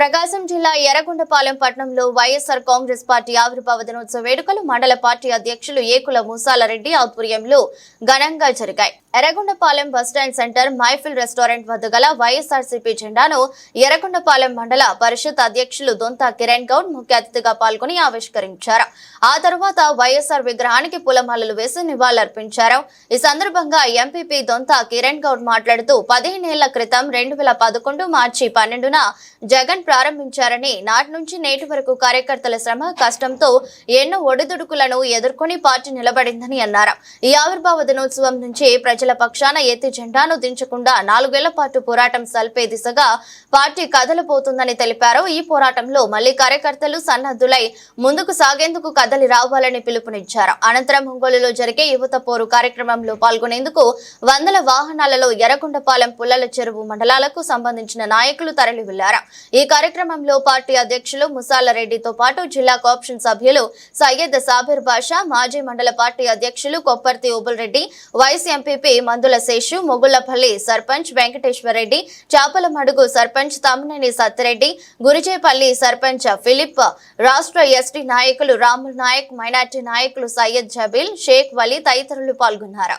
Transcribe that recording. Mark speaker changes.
Speaker 1: ప్రకాశం జిల్లా ఎర్రగొండపాలెం పట్టణంలో వైఎస్ఆర్ కాంగ్రెస్ పార్టీ ఆవిర్భావ దినోత్సవ వేడుకలు మండల పార్టీ అధ్యక్షులు ఏకుల ముసాలరెడ్డి ఆధ్వర్యంలో ఘనంగా జరిగాయి. Yerragondapalem bus stand centre Mehfil restaurant వద్ద గల వైఎస్ఆర్సీపీ జెండాను ఎర్రగొండపాలెం మండల పరిషత్ అధ్యక్షులు దొంత కిరణ్ గౌడ్ ముఖ్య అతిథిగా పాల్గొని ఆవిష్కరించారు. ఆ తర్వాత వైఎస్ఆర్ విగ్రహానికి పూలమాలలు వేసి నివాళులర్పించారు. ఈ సందర్భంగా ఎంపీపీ దొంత కిరణ్ గౌడ్ మాట్లాడుతూ పదిహేనేళ్ళ క్రితం రెండు వేల పదకొండు మార్చి పన్నెండున జగన్ ప్రారంభించారని నాటి నుంచి నేటి వరకు కార్యకర్తల శ్రమ కష్టంతో ఎన్నో ఒడిదుడుకులను ఎదుర్కొని పార్టీ నిలబడిందని అన్నారు. ఈ ఆవిర్భావ దినోత్సవం నుంచి ప్రజల పక్షాన ఎత్తి జెండాను దించకుండా నాలుగేళ్ళ పాటు పోరాటం సల్పే దిశగా పార్టీ కదలబోతుందని తెలిపారు. ఈ పోరాటంలో మళ్ళీ కార్యకర్తలు సన్నద్ధులై ముందుకు సాగేందుకు కదలి రావాలని పిలుపునిచ్చారు. అనంతరం ఒంగోలులో జరిగే యువత పోరు కార్యక్రమంలో పాల్గొనేందుకు వందల వాహనాలలో ఎర్రగొండపాలెం పుల్లల చెరువు మండలాలకు సంబంధించిన నాయకులు తరలి వెళ్ళారు ఈ కార్యక్రమంలో పార్టీ అధ్యక్షులు ముసాలరెడ్డితో పాటు జిల్లా కోఆప్షన్ సభ్యులు సయ్యద్ సాబిర్ బాషా మాజీ మండల పార్టీ అధ్యక్షులు కొప్పర్తి ఓబుల్ రెడ్డి వైస్ ఎంపీపీ మందుల శేషు మొగుళ్ళపల్లి సర్పంచ్ వెంకటేశ్వర రెడ్డి చాపల మడుగు సర్పంచ్ తమ్మినేని సత్తిరెడ్డి గురిజేపల్లి సర్పంచ్ ఫిలిప్ రాష్ట్ర ఎస్టీ నాయకులు రాముల్ నాయక్ మైనార్టీ నాయకులు సయ్యద్ జబీల్ షేక్ వలీ తదితరులు పాల్గొన్నారు.